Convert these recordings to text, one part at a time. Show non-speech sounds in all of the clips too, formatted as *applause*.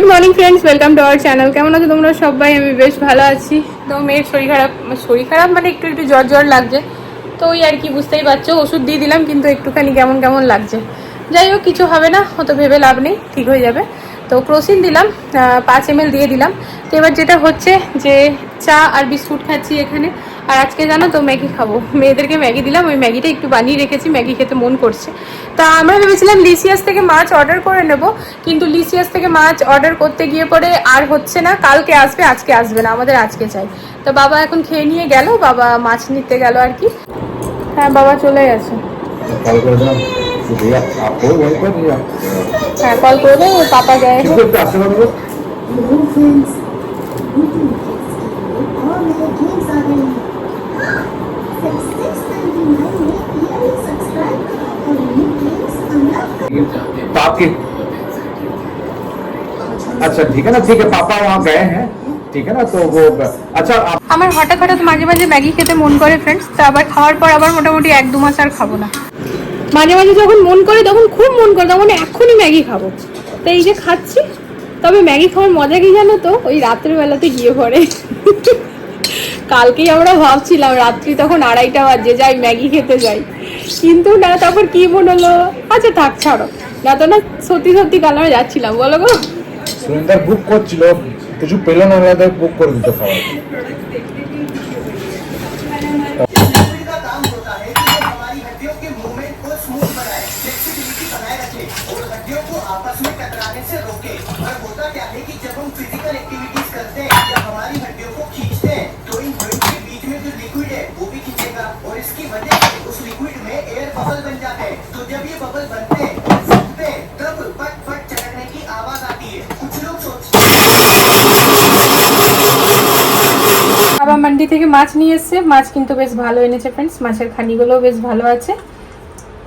Good morning friends welcome to our channel কেমন আছো তোমরা? সবাই, আমি বেশ ভালো আছি। তো মেয়ের শরীর খারাপ শরীর খারাপ মানে একটু একটু জ্বর জ্বর লাগছে। তো ওই আর কি, বুঝতেই পারছ, ওষুধ দিয়ে দিলাম, কিন্তু একটুখানি কেমন কেমন লাগছে। যাই হোক, কিছু হবে না, অত ভেবে লাভ নেই, ঠিক হয়ে যাবে। তো ক্রোসিন দিলাম পাঁচ এম দিয়ে দিলাম। তো এবার যেটা হচ্ছে যে চা আর বিস্কুট খাচ্ছি এখানে। আর আজকে জানো তো ম্যাগি খাব। মেয়েদেরকে ম্যাগি দিলাম ওই ম্যাগিটা একটু বানিয়ে রেখেছি ম্যাগি খেতে মন করছে। তা আমরা ভেবেছিলাম লিসিয়াস থেকে মাছ অর্ডার করে নেব কিন্তু লিসিয়াস থেকে মাছ অর্ডার করতে গিয়ে পরে আর হচ্ছে না কালকে আসবে আজকে আসবে না আমাদের আজকে চাই। তো বাবা এখন খেয়ে নিয়ে গেল বাবা মাছ নিতে গেল আর কি। হ্যাঁ বাবা চলে গেছে। হ্যাঁ কল পাপা যায়। तो आपके अच्छा ठीक है ना ठीक है पापा वहाँ गए हैं ठीक है ना तो वो अच्छा आप আমার হঠাৎ হঠাৎ মাঝে মাঝে ম্যাগি খেতে মন করে ফ্রেন্ডস তা আবার খাওয়ার পর আবার মোটামুটি এক দু মাস আর খাবো না মাঝে মাঝে যখন মন করে তখন খুব মন করে তখন এখনই ম্যাগি খাবো তো এই যে খাচ্ছি তবে ম্যাগি খাওয়ার মজা কি জানো তো ওই রাত্রের বেলাতে গিয়ে পড়ে কালকেই আমরা ভাবছিলাম, রাত্রি তখন আড়াইটা বাজে, যাই ম্যাগি খেতে যাই। কিন্তু না, তারপর কি মনে হলো আচ্ছা থাক, ছাড়ো। না তো না, সত্যি সত্যি কাল আমরা যাচ্ছিলাম, বলো গো। বুক করছিল, কিছু পেল না বুক করে দিতে খাবার उस लिक्विड में एयर बबल बन जाते हैं तो जब ये बबल बनते हैं और फूटते हैं तब फट फट चढ़ने की आवाज आती है कुछ लोग सोचते বাবা মান্ডি থেকে মাছ নিয়ে এসছে মাছ কিন্তু বেশ ভালো এনেছে ফ্রেন্ডস মাছের খানিগুলোও বেশ ভালো আছে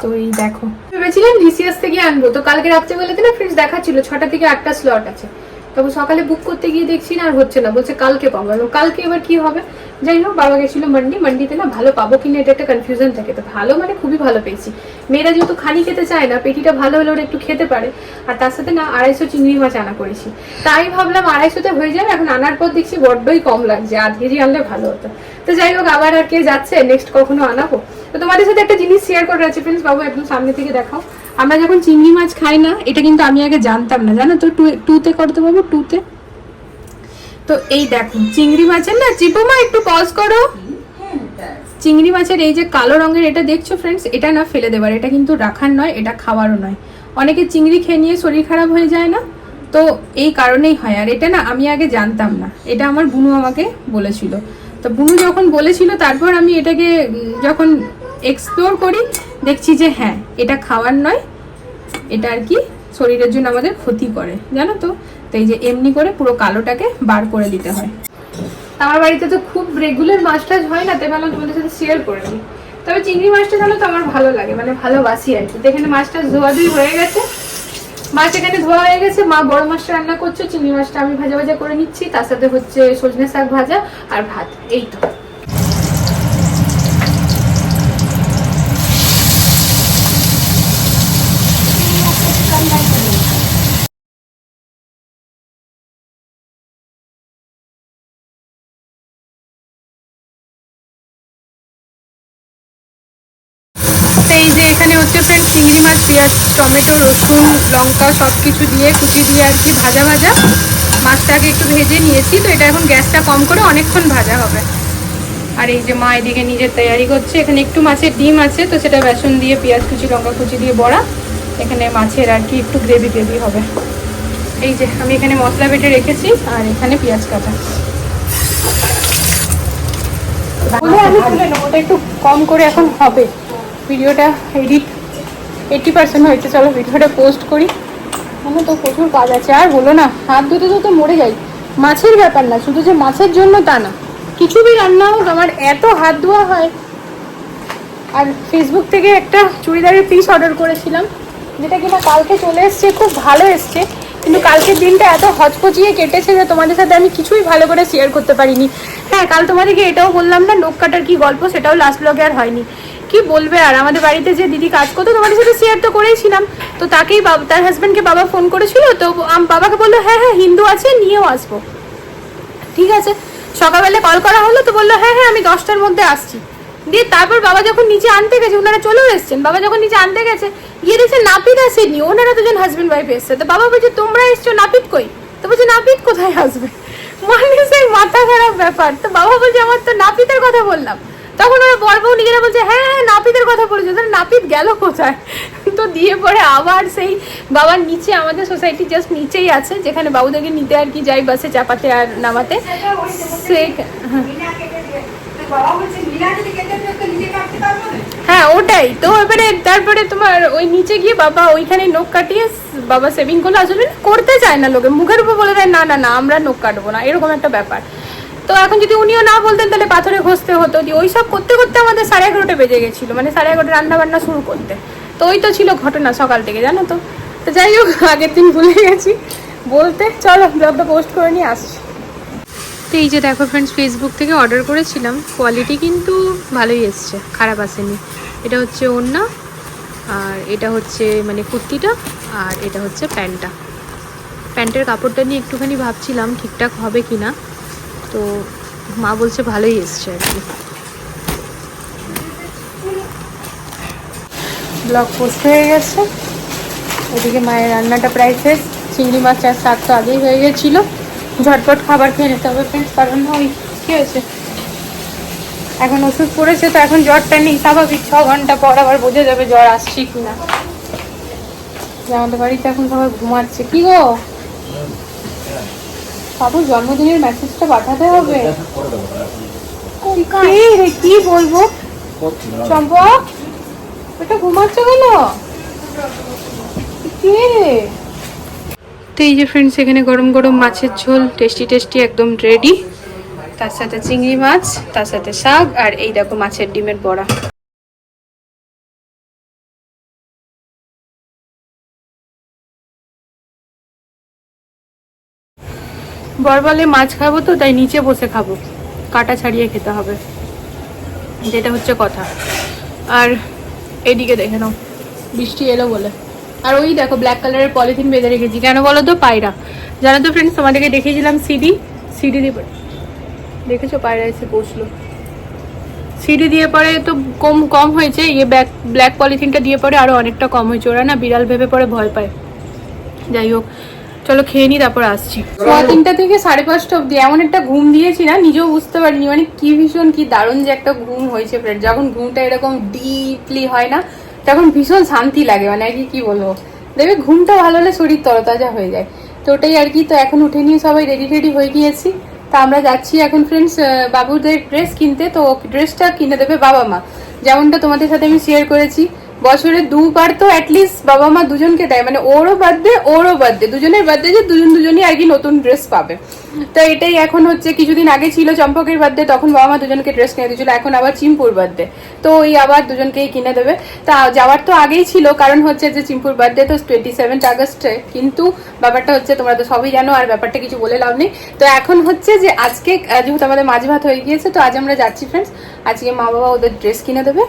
তো এই দেখো ভেবেছিলাম লিসিয়াস থেকে আনবো তো কালকে রাত্রেবেলাতে না ফ্রেন্ডস দেখাচ্ছিল ছটা থেকে আটটা স্লট আছে তবে সকালে বুক করতে গিয়ে দেখছি না আর হচ্ছে না। বলছে কালকে পাবো। এবং কালকে এবার কি হবে? যাই হোক, বাবা গেছিল মান্ডি মান্ডিতে না ভালো পাবো কিনা এটা একটা কনফিউশন থাকে। তো ভালো মানে খুবই ভালো পেয়েছি। মেয়েরা যেহেতু খানি খেতে চায় না, পেটিটা ভালো হলে ওরা একটু খেতে পারে। আর তার সাথে না আড়াইশো চিংড়ি মাছ আনা করেছি। তাই ভাবলাম আড়াইশোতে হয়ে যাবে। এখন আনার পর দেখছি বড্ডই কম লাগছে। আধ কেজি আনলে ভালো হতো। তো যাই হোক, আবার আর কে যাচ্ছে? নেক্সট কখনো আনাবো? তো তোমাদের সাথে একটা জিনিস শেয়ার করে আছে। ফ্রেন্ডস বাবু, একদম সামনে থেকে দেখাও। আমরা যখন চিংড়ি মাছ খাই না, এটা কিন্তু আমি আগে জানতাম না। জানো তো টুতে করতে পারব টুতে? তো এই দেখো, চিংড়ি মাছের না চিপুমা একটু পজ করো। চিংড়ি মাছের এই যে কালো রঙের এটা দেখছ ফ্রেন্ডস এটা না ফেলে দেবার, এটা কিন্তু রাখার নয়, এটা খাওয়ারও নয়। অনেকে চিংড়ি খেয়ে নিয়ে শরীর খারাপ হয়ে যায় না? তো এই কারণেই হয়। আর এটা না আমি আগে জানতাম না। এটা আমার বুনু আমাকে বলেছিল। তো বুনু যখন বলেছিল, তারপর আমি এটাকে যখন এক্সপ্লোর করি দেখছি যে হ্যাঁ এটা খাওয়ার নয়, এটা আর কি শরীরের জন্য আমাদের ক্ষতি করে, জানো তো? তো এই যে এমনি করে পুরো কালোটাকে বার করে দিতে হয়। আমার বাড়িতে তো খুব রেগুলার মাছ টাছ হয় না, তাই ভাবলাম তোমাদের সাথে শেয়ার করে দিই তবে চিংড়ি মাছটা জানো তো আমার ভালো লাগে মানে ভালোবাসি আর কি। তো এখানে মাছটা ধোয়া ধুই হয়ে গেছে। মাছ এখানে ধোয়া হয়ে গেছে, মা বড় মাছটা রান্না করছে, চিংড়ি মাছটা আমি ভাজা ভাজা করে নিচ্ছি, তার সাথে হচ্ছে সজনে শাক ভাজা আর ভাত, এই তো এই যে এখানে হচ্ছে ফ্রেন্ড চিংড়ি মাছ, পেঁয়াজ, টমেটো, রসুন, লঙ্কা সব কিছু দিয়ে কুচি দিয়ে আর কি ভাজা ভাজা। মাছটাকে একটু ভেজে নিয়েছি, তো এটা এখন গ্যাসটা কম করে অনেকক্ষণ ভাজা হবে। আর এই যে মা এদিকে নিজের তৈরি করছে, এখানে একটু মাছের ডিম আছে, তো সেটা বেসন দিয়ে, পেঁয়াজ কুচি, লঙ্কা কুচি দিয়ে বড়া। এখানে মাছের আর কি একটু গ্রেভি গ্রেভি হবে। এই যে আমি এখানে মশলা বেটে রেখেছি, আর এখানে পেঁয়াজ কাটা। আমি ওটা একটু কম করে এখন হবে। ভিডিওটা এডিট এইটি পার্সেন্ট হয়েছে, চলো ভিডিওটা পোস্ট করি। মানে তো প্রচুর কাজ আছে, আর বলো না, হাত ধুতে ধুতে মরে যাই। মাছের ব্যাপার না, শুধু যে মাছের জন্য তা না। কিছু বি রান্না হোক, আমার এত হাত ধোয়া হয়। আর ফেসবুক থেকে একটা চুড়িদারের পিস অর্ডার করেছিলাম, যেটা কিনা কালকে চলে এসছে, খুব ভালো এসছে। কিন্তু কালকের দিনটা এত হচপচিয়ে কেটেছে যে তোমাদের সাথে আমি কিছুই ভালো করে শেয়ার করতে পারিনি। হ্যাঁ কাল তোমাদেরকে এটাও বললাম না নোক কাটার কি গল্প, সেটাও লাস্ট ব্লগে আর হয়নি। কি বলবে আর? আমাদের বাড়িতে যে দিদি কাজ করতো, তোমাদের সাথে শেয়ার তো করেইছিলাম। তো তাকেই তার হাজবেন্ডকে বাবা ফোন করেছিল, তো বাবাকে বলল হ্যাঁ হ্যাঁ হিন্দু আছে, নিয়েও আসব। ঠিক আছে। সকালবেলা কল করা হলো, তো বলল হ্যাঁ হ্যাঁ আমি দশটার মধ্যে আসছি। দিয়ে তারপর বাবা যখন নিচে আনতে গেছে ওনারা চলেও এসছেন। বাবা যখন নিচে আনতে গেছে, গিয়ে দেখছে নাপিত আসেনি, ওনারা দুজন হাজবেন্ড ওয়াইফ এসছে। তো বাবা বলছে, তোমরা এসছো, নাপিত কই? তো বলছে, নাপিত কোথায় আসবে? মানে সেই মাথা খারাপ ব্যাপার। তো বাবা বলছে, আমার তো নাপিতের কথা বললাম। তখন ওরা বর বউ নিজেরা বলছে হ্যাঁ হ্যাঁ নাপিতের কথা বলেছে। তাহলে নাপিত গেল কোথায়? তো দিয়ে পরে আবার সেই বাবার নিচে, আমাদের সোসাইটি জাস্ট নিচেই আছে, যেখানে বাবুদেরকে নিতে আর কি যাই, বাসে চাপাতে আর নামাতে। সে হ্যাঁ ওটাই। তো এবারে তারপরে তোমার ওই নিচে গিয়ে বাবা ওইখানে নখ কাটিয়ে বাবা সেভিং করলে। আসলে করতে চায় না লোকে। মুখের উপর বলে দেয়, না না না, আমরা নখ কাটবো না। এরকম একটা ব্যাপার। তো এখন যদি উনিও না বলতেন, তাহলে পাথরে ঘষতে হতো। দিয়ে ওই সব করতে করতে আমাদের সাড়ে এগারোটা বেজে গেছিল মানে সাড়ে এগারোটা রান্না বান্না শুরু করতে। তো ওই তো ছিল ঘটনা সকাল থেকে, জানো তো। তো যাই হোক, আগের দিন ভুলে গেছি। বলতে চলো ব্লগটা পোস্ট করে নিয়ে আসছি। তো এই যে দেখো ফ্রেন্ডস ফেসবুক থেকে অর্ডার করেছিলাম। কোয়ালিটি কিন্তু ভালোই এসছে, খারাপ আসেনি। এটা হচ্ছে ওড়না, আর এটা হচ্ছে মানে কুর্তিটা, আর এটা হচ্ছে প্যান্টটা। প্যান্টের কাপড়টা নিয়ে একটুখানি ভাবছিলাম, ঠিকঠাক হবে কি না তো মা বলছে ভালোই এসছে আর কি। ব্লগ পোস্ট হয়ে গেছে। ওদিকে মায়ের রান্নাটা প্রায় শেষ। চিংড়ি মাছ আর শাক তো আগেই হয়ে গেছিল। ঝটপট খাবার খেয়ে নিতে হবে ফ্রেন্ডস কারণ ওই কী হয়েছে? এখন ওষুধ পড়েছে তো এখন জ্বরটা নেই, স্বাভাবিক। ছ ঘণ্টা পর আবার বোঝা যাবে জ্বর আসছে কি না আমাদের বাড়িতে এখন সবাই ঘুমাচ্ছে। কি গো? বাবু জন্মদিনের মেসেজটা পাঠাতে হবে। কি বলব? চম্পা এটা ঘুমাচ্ছে কেন? কে তো এই যে ফ্রেন্ডস এখানে গরম গরম মাছের ঝোল টেস্টি টেস্টি একদম রেডি তার সাথে চিংড়ি মাছ তার সাথে শাক আর এই দেখো মাছের ডিমের বড়া। বর বলে মাছ খাব তো, তাই নিচে বসে খাব। কাটা ছাড়িয়ে খেতে হবে। যেটা হচ্ছে কথা। আর এদিকে দেখে নাও, বৃষ্টি এলো বলে। আর ওই দেখো ব্ল্যাক কালারের পলিথিন বেঁধে রেখেছি। কেন বলো তো? পায়রা। জানো তো ফ্রেন্ডস তোমাদেরকে দেখিয়েছিলাম সিডি সিডি দিয়ে দেখেছ? পায়রা এসে পৌঁছলো সিডি দিয়ে পরে তো কম কম হয়েছে। ইয়ে ব্যাক ব্ল্যাক পলিথিনটা দিয়ে পরে আরও অনেকটা কম হয়েছে। ওরা না বিড়াল ভেবে পরে ভয় পায়। যাই হোক চলো খেয়ে নি, তারপর আসছি। তিনটা থেকে সাড়ে পাঁচটা অব্দি এমন একটা ঘুম দিয়েছি না, নিজেও বুঝতে পারিনি। মানে কি ভীষণ, কি দারুণ যে একটা ঘুম হয়েছে ফ্রেন্ড যখন ঘুমটা এরকম ডিপলি হয় না, তখন ভীষণ শান্তি লাগে। মানে আর কি কি বলব? দেখবে ঘুমটা ভালো হলে শরীর তরতাজা হয়ে যায়। তো ওটাই আর কি, তো এখন উঠে নিয়ে সবাই রেডি রেডি হয়ে গিয়েছি। তা আমরা যাচ্ছি এখন ফ্রেন্ডস বাবুদের ড্রেস কিনতে। তো ড্রেসটা কিনে দেবে বাবা মা। যেমনটা তোমাদের সাথে আমি শেয়ার করেছি। বছরে দুবার তো অ্যাটলিস্ট বাবা মা দুজনকে দেয়। মানে ওরও বার্থডে ওরও বার্থডে দুজনের বার্থডে যে দুজন দুজনই আর কি নতুন ড্রেস পাবে। তো এটাই এখন হচ্ছে, কিছুদিন আগে ছিল চম্পকের বার্থডে তখন বাবা মা দুজনকে ড্রেস কিনে দিয়েছিল, এখন আবার চিম্পুর বার্থডে তো ওই আবার দুজনকেই কিনে দেবে। তা যাওয়ার তো আগেই ছিল, কারণ হচ্ছে যে চিম্পুর বার্থডে তো টোয়েন্টি সেভেন্থ আগস্টে, কিন্তু ব্যাপারটা হচ্ছে তোমরা তো সবই জানো, আর ব্যাপারটা কিছু বলে লাভ নেই। তো এখন হচ্ছে যে আজকে যেহেতু আমাদের মাঝ ভাত হয়ে গিয়েছে, তো আজ আমরা যাচ্ছি ফ্রেন্ডস আজকে মা বাবা ওদের ড্রেস কিনে দেবে।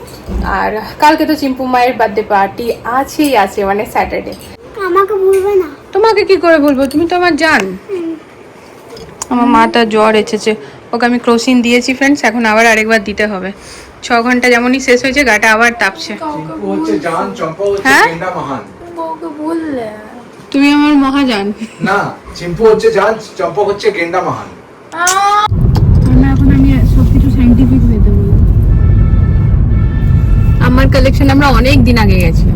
আর কালকে তো চিম্পু মায়ের বার্থডে পার্টি আছেই আছে মানে স্যাটারডে আমাকে ভুলবে না। তোমাকে কি করে বলব তুমি তো আমার জান। আমার মাটা জ্বর এসেছে। ওকে আমি ক্রোসিন দিয়েছি ফ্রেন্ডস এখন আবার আরেকবার দিতে হবে। ছ ঘণ্টা যেমনই শেষ হয়েছে গাটা আবার তাপছে। হচ্ছে জান চম্পা হচ্ছে হ্যাঁ? তুমি আমার মহাজান। না চিম্পু হচ্ছে জান চম্পা হচ্ছে গেন্ডা মহান। না এখন আমি আমার কালেকশন আমরা অনেক দিন আগে গেছি।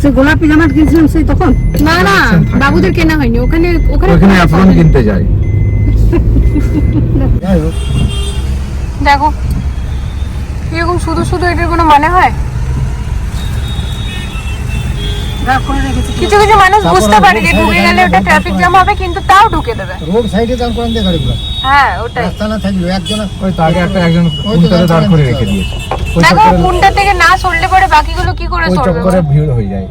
সে গোলাপি জামা কিনছিলাম সেই তখন? না না বাবুদের কেনা হয়নি ওখানে ওখানে ওখানে কিনতে যাই দেখো এরকম শুধু শুধু এটার কোনো মানে হয়? কিছু কিছু মানুষ বুঝতে পারে যে ঢুকে গেলে ওটা ট্রাফিক জ্যাম হবে কিন্তু তাও ঢুকে দেবে। রোড সাইডে দাম করেন দিয়ে গাড়িগুলো। হ্যাঁ ওটাই। রাস্তা না থাকবে একজন ওই আগে একটা একজন দাঁড় করে রেখে দিয়েছে। দেখো কোনটা থেকে না সরলে পরে বাকিগুলো কি করে ওই সরবে? চক্করে ভিড় হয়ে যায়।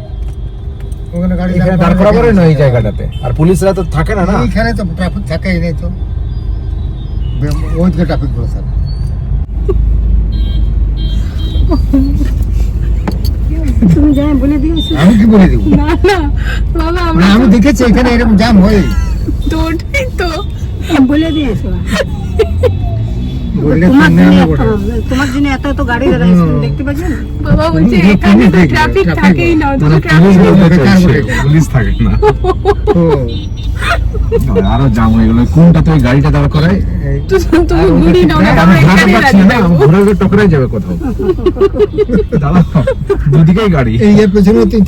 ওখানে গাড়ি এখানে দাঁড় করা পরে না এই জায়গাটাতে। আর পুলিশরা তো থাকে না না? এইখানে তো ট্রাফিক থাকেই নেই তো। ওই দিকে ট্রাফিকগুলো স্যার তুমি যাই বলে দিয়েছ আমি কি বলে দেবো? না না বাবা আমরা আমি দেখেছি এখানে এরকম জাম হয়। তো ওটাই তো। বলে দিয়েছ। তোমার জন্য এত তোমার জন্য এত এত গাড়ি দাঁড়াইছে দেখতে পাচ্ছ বাবা বলছে এখানে তো ট্রাফিক থাকেই না মানে তো ট্রাফিক বলে। পুলিশ থাকে না। *laughs* ও, আরও জাম হয়ে গেল। কোনটাতে ওই গাড়িটা দাঁড় করায়? তুমি আর ওটা গুড়ি ঠিক নাও না, না আমি আমরা পারছি না ঘুরে ঘুরে টকরাই যাবে কোথাও। দাঁড়াও দুদিকেই গাড়ি। এই এর পেছনে তুই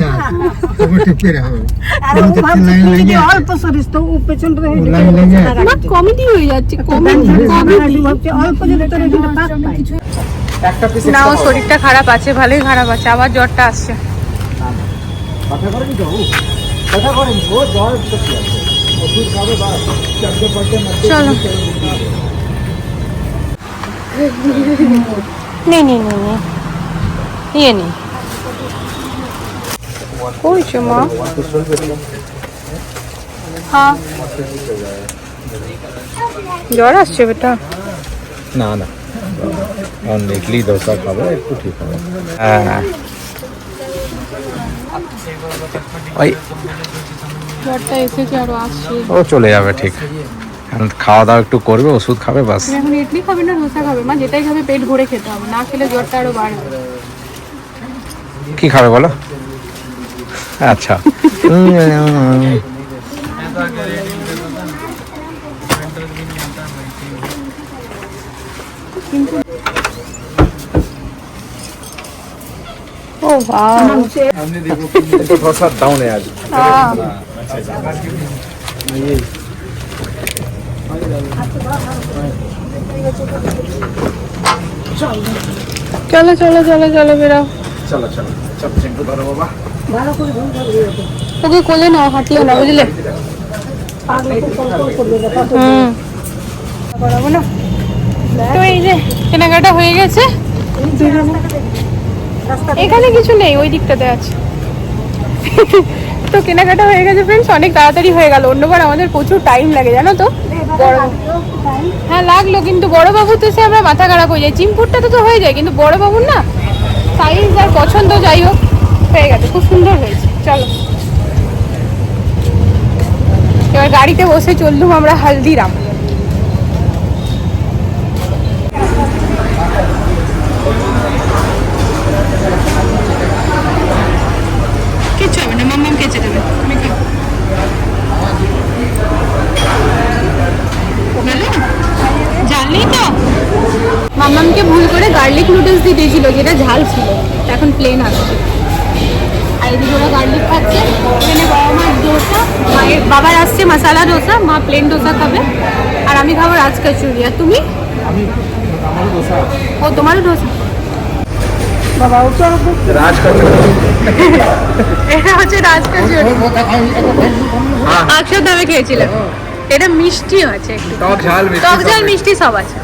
তোমার টিপে হবে। আর ও আমি তো ভাবছে লাইন তুমি অল্প সরিস তো ও পেছনটা ও লাইন লেগে আছে। না কমেডি হয়ে যাচ্ছে কমেডি কমিটি ভাবছে অল্প যদি তোর এখানে পাক পাই না ও শরীরটা খারাপ আছে ভালোই খারাপ আছে আবার জ্বরটা আসছে। কথা করেনি তো কথা করেনি ও জ্বর তো কি আছে চলো। নেই নেই নেই নেই ইয়ে নেই কই চো মা? হ্যাঁ। জ্বর আসছে বেটা? না না। অন্য ইডলি দোসা খাব একটু ঠিক হবে। হ্যাঁ। ওই জ্বরটা এসেছে আরো আসছে ও চলে যাবে ঠিক এখন খাওয়া দাওয়া একটু করবে ওষুধ খাবে বাস তুমি এখন ইডলি খাবে না ডোসা খাবে মা যেটাই খাবে পেট ভরে খেতে হবে না খেলে জ্বরটা আরো বাড়বে কি খাবে বলো আচ্ছা উম, ও বাহ तो थोड़ा सा डाउन है आज চলো চলো চলো চলো বেরাও চলো চলো। চলো ধরো বাবা। কোলে না? বুঝলে এই যে কেনাকাটা হয়ে গেছে। এখানে কিছু নেই ওই দিকটাতে আছে। তো কেনাকাটা হয়ে গেছে ফ্রেন্ডস অনেক তাড়াতাড়ি হয়ে গেল। অন্যবার আমাদের প্রচুর টাইম লাগে, জানো তো? হ্যাঁ লাগল, কিন্তু বড় বাবু তো সে আমরা মাথা খারাপ হয়ে যায় চিমপুরটা তো তো হয়ে যায়, কিন্তু বড় বাবুর না সাইজ আর পছন্দ যাই হোক, হয়ে গেছে। খুব সুন্দর হয়েছে। চলো। এবার গাড়িতে বসে চললুম আমরা হালদিরাম। হবে মাম্মাম কেচে দেবে তুমি? ঝাল নেই তো? মাম্মামকে ভুল করে গার্লিক নুডলস দিয়ে দিয়েছিল যেটা ঝাল ছিল। এখন প্লেন আসছে। আর এদিকে ওরা গার্লিক খাচ্ছে। এখানে বাবা মার ডোসা মায়ের বাবার আসছে মশালা ডোসা মা প্লেন ডোসা খাবে। আর আমি খাব রাজ কচুরি। আর তুমি? ও তোমারও ডোসা *laughs* এটা মিষ্টি আছে একটু। টক ঝাল টক ঝাল মিষ্টি সব আছে।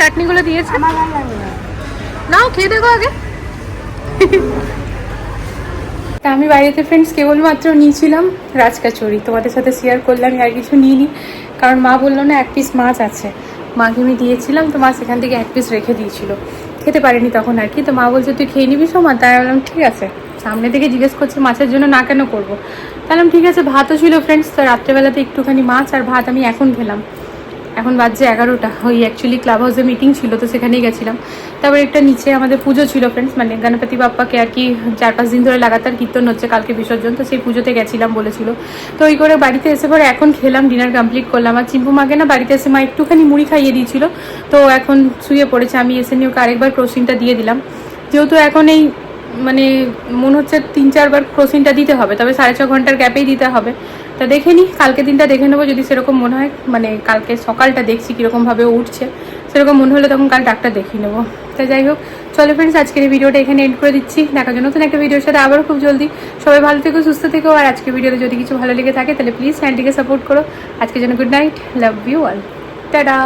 চাটনিগুলো নাও খেয়ে দেখো আগে। তা আমি বাড়িতে ফ্রেন্ডস কেবলমাত্র নিয়েছিলাম রাজকাচুরি। তোমাদের সাথে শেয়ার করলাম আর কিছু নিয়ে নিই কারণ মা বলল না এক পিস মাছ আছে। মাকে আমি দিয়েছিলাম তো মা সেখান থেকে এক পিস রেখে দিয়েছিল। খেতে পারিনি তখন আর। কি তো মা বলছে, তুই খেয়ে নিবি সোমা? তাই বললাম, ঠিক আছে। সামনে থেকে জিজ্ঞেস করছে, মাছের জন্য না কেন করব? তাহলে ঠিক আছে, ভাতও ছিল ফ্রেন্ডস তো রাত্রেবেলাতে একটুখানি মাছ আর ভাত আমি এখন খেলাম। এখন বাজছে এগারোটা। ওই অ্যাকচুয়ালি ক্লাব হাউসে মিটিং ছিল, তো সেখানেই গেছিলাম। তারপর একটা নিচে আমাদের পুজো ছিল ফ্রেন্ডস মানে গণপতি বাপ্পাকে আর কি চার পাঁচ দিন ধরে লাগাতার কীর্তন হচ্ছে কালকে বিসর্জন, তো সেই পুজোতে গেছিলাম বলেছিল। তো ওই করে বাড়িতে এসে পরে এখন খেলাম ডিনার কমপ্লিট করলাম। আর চিম্পু মাকে না বাড়িতে এসে মা একটুখানি মুড়ি খাইয়ে দিয়েছিল, তো এখন শুয়ে পড়েছে। আমি এসে নিয়ে ওকে আরেকবার ক্রসিংটা দিয়ে দিলাম। যেহেতু এখন এই মানে মনে হচ্ছে তিন চারবার ক্রসিংটা দিতে হবে, তবে সাড়ে ছ ঘণ্টার গ্যাপেই দিতে হবে। তা দেখে নিই কালকে দিনটা দেখে নেব, যদি সেরকম মনে হয় মানে কালকে সকালটা দেখছি কীরকমভাবে উঠছে, সেরকম মনে হলে তখন কাল ডাক্তার দেখিয়ে নেব। তা যাই হোক, চলো ফ্রেন্ডস আজকের এই ভিডিওটা এখানে এন্ড করে দিচ্ছি। দেখার জন্য নতুন একটা ভিডিওর সাথে আবারও খুব জলদি। সবাই ভালো থেকো, সুস্থ থেকো, আর আজকের ভিডিওতে যদি কিছু ভালো লেগে থাকে, তাহলে প্লিজ চ্যানেলটিকে সাপোর্ট করো। আজকের জন্য good night love you all tata!